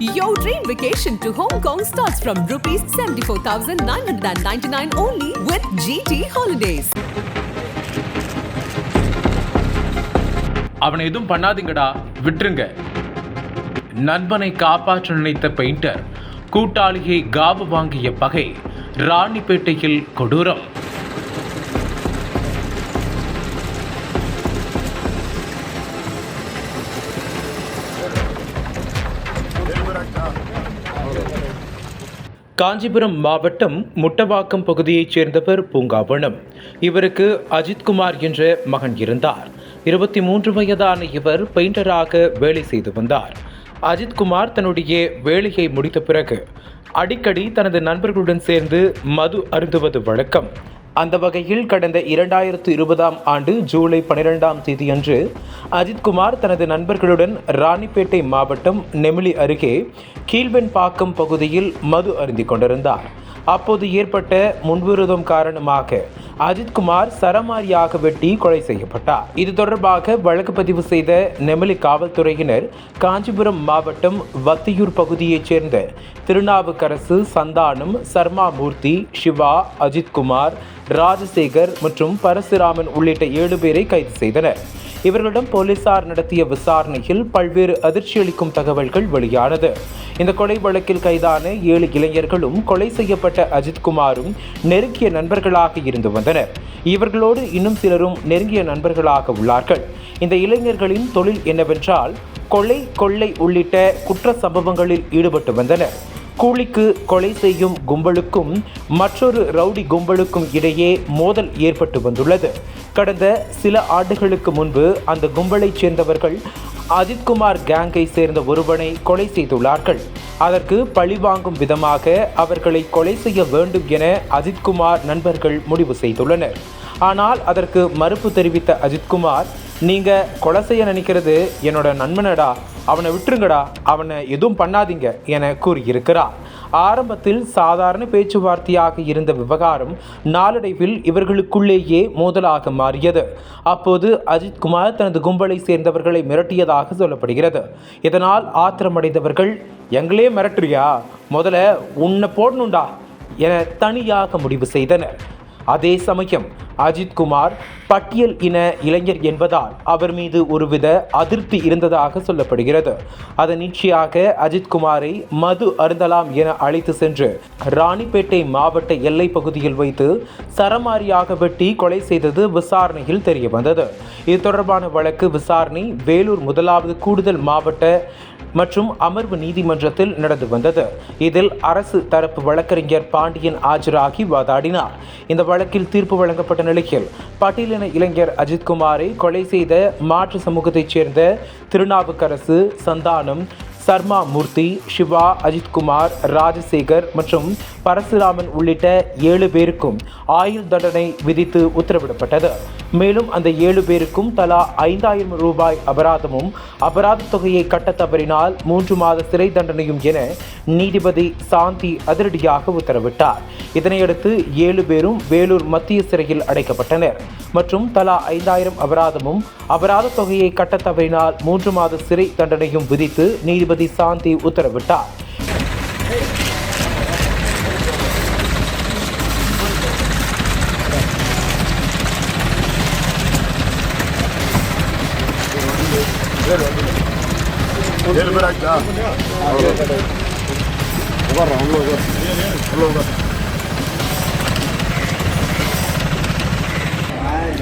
Your dream vacation to Hong Kong starts from rupees 74,999 only with GT Holidays. அவனை எதுவும் பண்ணாதீங்கடா. விட்டுருங்க. நண்பனை காப்பாற்ற நினைத்த பெயிண்டர் கூட்டாளியை காவு வாங்கிய பகை ராணிப்பேட்டையில் கொடூரம். காஞ்சிபுரம் மாவட்டம் முட்டவாக்கம் பகுதியைச் சேர்ந்தவர் பூங்காவனம். இவருக்கு அஜித்குமார் என்ற மகன் இருந்தார். இருபத்தி மூன்று வயதான இவர் பெயிண்டராக வேலை செய்து வந்தார். அஜித்குமார் தன்னுடைய வேலையை முடித்த பிறகு அடிக்கடி தனது நண்பர்களுடன் சேர்ந்து மது அருந்துவது வழக்கம். அந்த வகையில் கடந்த இரண்டாயிரத்து இருபதாம் ஆண்டு ஜூலை பனிரெண்டாம் தேதியன்று அஜித்குமார் தனது நண்பர்களுடன் ராணிப்பேட்டை மாவட்டம் நெமிலி அருகே கீழ்வெண்பாக்கம் பகுதியில் மது அருந்திக் கொண்டிருந்தார். அப்போது ஏற்பட்ட முன்விரோதம் காரணமாக அஜித்குமார் சரமாரியாக வெட்டி கொலை செய்யப்பட்டார். இது தொடர்பாக வழக்கு பதிவு செய்த நெமலி காவல்துறையினர் காஞ்சிபுரம் மாவட்டம் வத்தியூர் பகுதியைச் சேர்ந்த திருநாவுக்கரசு சந்தானம் சர்மா மூர்த்தி சிவா அஜித்குமார் ராஜசேகர் மற்றும் பரசுராமன் உள்ளிட்ட ஏழு பேரை கைது செய்தனர். இவர்களிடம் போலீசார் நடத்திய விசாரணையில் பல்வேறு அதிர்ச்சியளிக்கும் தகவல்கள் வெளியானது. இந்த கொலை வழக்கில் கைதான ஏழு இளைஞர்களும் கொலை செய்யப்பட்ட அஜித்குமாரும் நெருங்கிய நண்பர்களாக இருந்து வந்தனர். இவர்களோடு இன்னும் சிலரும் நெருங்கிய நண்பர்களாக உள்ளார்கள். இந்த இளைஞர்களின் தொழில் என்னவென்றால் கொலை கொள்ளை உள்ளிட்ட குற்ற சம்பவங்களில் ஈடுபட்டு வந்தனர். கூலிக்கு கொலை செய்யும் கும்பலுக்கும் மற்றொரு ரவுடி கும்பலுக்கும் இடையே மோதல் ஏற்பட்டு வந்துள்ளது. கடந்த சில ஆண்டுகளுக்கு முன்பு அந்த கும்பலைச் சேர்ந்தவர்கள் அஜித்குமார் கேங்கை சேர்ந்த ஒருவனை கொலை செய்துள்ளார்கள். அதற்கு பழிவாங்கும் விதமாக அவர்களை கொலை செய்ய வேண்டும் என அஜித்குமார் நண்பர்கள் முடிவு செய்துள்ளனர். ஆனால் அதற்கு மறுப்பு தெரிவித்த அஜித்குமார் நீங்க கொலை செய்ய நினைக்கிறது என்னோட நண்பனடா அவனை விட்டுருங்கடா அவனை எதுவும் பண்ணாதீங்க என கூறியிருக்கிறார் ஆரம்பத்தில் சாதாரண பேச்சுவார்த்தையாக இருந்த விவகாரம் நாளடைவில் இவர்களுக்குள்ளேயே மோதலாக மாறியது. அப்போது அஜித்குமார் தனது கும்பலை சேர்ந்தவர்களை மிரட்டியதாக சொல்லப்படுகிறது. இதனால் ஆத்திரமடைந்தவர்கள் எங்களே மிரட்டுறியா? முதல்ல உன்னை போடணுண்டா என தனியாக முடிவு செய்தனர். அதே சமயம் அஜித்குமார் பட்டியல் இன இளைஞர் என்பதால் அவர் மீது ஒருவித அதிருப்தி இருந்ததாக சொல்லப்படுகிறது. அதன் நீட்சியாக அஜித்குமாரை மது அருந்தலாம் என அழைத்து சென்று ராணிப்பேட்டை மாவட்ட எல்லை பகுதியில் வைத்து சரமாரியாக வெட்டி கொலை செய்தது விசாரணையில் தெரிய வந்தது இது தொடர்பான வழக்கு விசாரணை வேலூர் முதலாவது கூடுதல் மாவட்ட மற்றும் அமர்வு நீதிமன்றத்தில் நடந்து வந்தது. இதில் அரசு தரப்பு வழக்கறிஞர் பாண்டியன் ஆஜராகி வாதாடினார். இந்த வழக்கில் தீர்ப்பு வழங்கப்பட்ட நிலையில் பட்டியலின இளைஞர் அஜித்குமாரை கொலை செய்த மாற்று சமூகத்தைச் சேர்ந்த திருநாவுக்கரசு சந்தானம் சர்மா மூர்த்தி சிவா அஜித்குமார் ராஜசேகர் மற்றும் பரசுராமன் உள்ளிட்ட ஏழு பேருக்கும் ஆயுள் தண்டனை விதித்து உத்தரவிடப்பட்டது. மேலும் அந்த ஏழு பேருக்கும் தலா ஐந்தாயிரம் ரூபாய் அபராதமும் அபராத தொகையை கட்ட தவறினால் மூன்று மாத சிறை தண்டனையும் என நீதிபதி சாந்தி அதிரடியாக உத்தரவிட்டார். இதனையடுத்து ஏழு பேரும் வேலூர் மத்திய சிறையில் அடைக்கப்பட்டனர். மற்றும் தலா ஐந்தாயிரம் அபராதமும் அபராத தொகையை கட்ட தவறினால் மூன்று மாத சிறை தண்டனையும் விதித்து நீதிபதி சாந்தி உத்தரவிட்டார். ஏழு பேர் ஆச்சா உட்கார்றோம் உள்ள உட்கார் உள்ள உட்கார்